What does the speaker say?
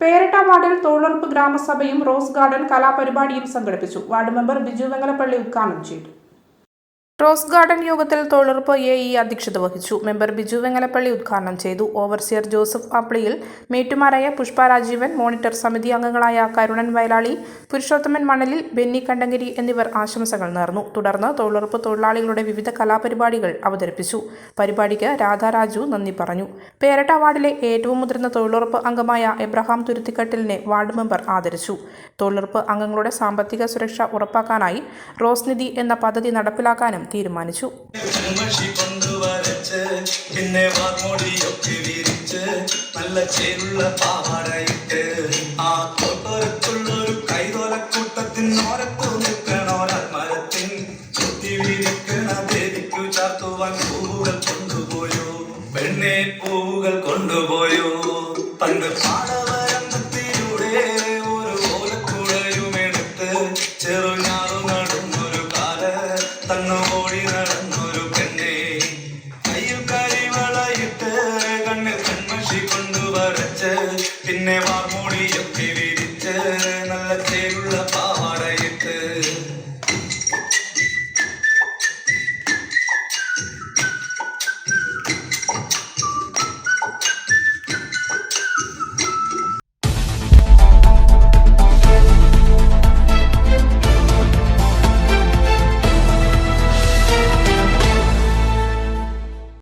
പേരട്ട വാർഡിൽ തൊഴിലുറപ്പ് ഗ്രാമസഭയും rose garden കലാപരിപാടിയും സംഘടിപ്പിച്ചു. വാർഡ് മെമ്പർ ബിജു വെങ്ങലപ്പള്ളി ഉദ്ഘാടനം ചെയ്തു. റോസ് ഗാർഡൻ യോഗത്തിൽ തൊഴിലുറപ്പ് എ ഇ അധ്യക്ഷത വഹിച്ചു. മെമ്പർ ബിജു വെങ്ങലപ്പള്ളി ഉദ്ഘാടനം ചെയ്തു. ഓവർസിയർ ജോസഫ് ആപ്ലിയിൽ മേറ്റുമാരായ പുഷ്പ രാജീവൻ മോണിറ്റർ സമിതി അംഗങ്ങളായ കരുണൻ വയലാളി പുരുഷോത്തമൻ മണലിൽ ബെന്നി കണ്ടങ്കരി എന്നിവർ ആശംസകൾ നേർന്നു. തുടർന്ന് തൊഴിലുറപ്പ് തൊഴിലാളികളുടെ വിവിധ കലാപരിപാടികൾ അവതരിപ്പിച്ചു. പരിപാടിക്ക് രാധാരാജു നന്ദി പറഞ്ഞു. പേരട്ട വാർഡിലെ ഏറ്റവും മുതിർന്ന തൊഴിലുറപ്പ് അംഗമായ എബ്രഹാം തുരുത്തിക്കട്ടിലിനെ വാർഡ് മെമ്പർ ആദരിച്ചു. തൊഴിലുറപ്പ് അംഗങ്ങളുടെ സാമ്പത്തിക സുരക്ഷ ഉറപ്പാക്കാനായി റോസ്നിധി എന്ന പദ്ധതി നടപ്പിലാക്കാനും തീരുമാനിച്ചു. പൂവുകൾ കൊണ്ടുപോയോ? പണ്ട് പാടവ നിന്നെ വാമൂടിയൊക്കെ വിരിച്ച് നല്ല ചേരുള്ള പാവ